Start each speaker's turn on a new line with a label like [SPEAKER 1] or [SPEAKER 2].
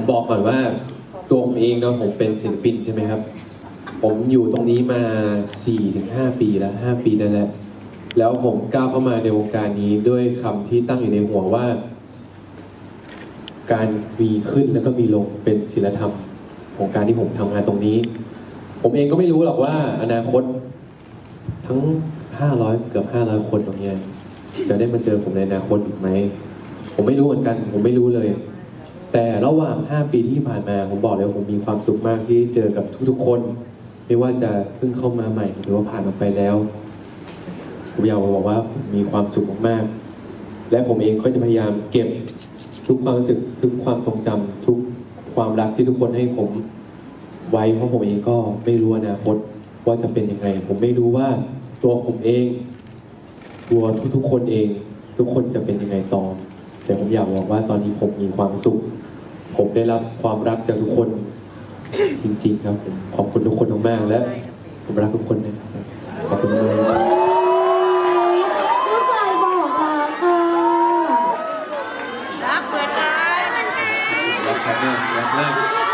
[SPEAKER 1] ผมบอกก่อนว่าตัวผมเองเนาะผมเป็นศิลปินใช่ไหมครับ ผมอยู่ตรงนี้มา 4-5 ปีแล้ว 5 ปีนั่นแหละ แล้วผมก้าวเข้ามาในวงการนี้ด้วยคำที่ตั้งอยู่ในหัวว่า การมีขึ้นแล้วก็มีลงเป็นศิลธรรมของการที่ผมทำงานตรงนี้ ผมเองก็ไม่รู้หรอกว่าอนาคตทั้ง 500 เกือบ 500 คนตรงนี้จะได้มาเจอผมในอนาคตอีกไหม ผมไม่รู้เหมือนกัน ผมไม่รู้เลย แต่ระหว่าง 5 ปีที่ผ่านมาผมบอกเลยว่าผมมีความสุขมากที่เจอกับทุกๆคน ไม่ว่าจะเพิ่งเข้ามาใหม่หรือว่าผ่านออกไปแล้วผมอยากมาบอกว่าผมมีความสุขมากๆ และผมเองก็จะพยายามเก็บทุกความรู้สึกทุกความทรงจำทุกความรักที่ทุกคนให้ผมไว้เพราะผมเองก็ไม่รู้อนาคตว่าจะเป็นยังไง ผมไม่รู้ว่าตัวผมเองตัวทุกๆคนเอง ทุกคนจะเป็นยังไงต่อ แต่ผมอยากบอกว่าตอนนี้ผมมีความสุข ผมได้รับความรักจากทุกคน จริงๆครับขอบคุณทุกคนมากๆและผมรักทุกคนนะครับขอบคุณมาก
[SPEAKER 2] ผู้ชายบอกรักค่ะ รักเหมือนกัน
[SPEAKER 1] รักมากรักมาก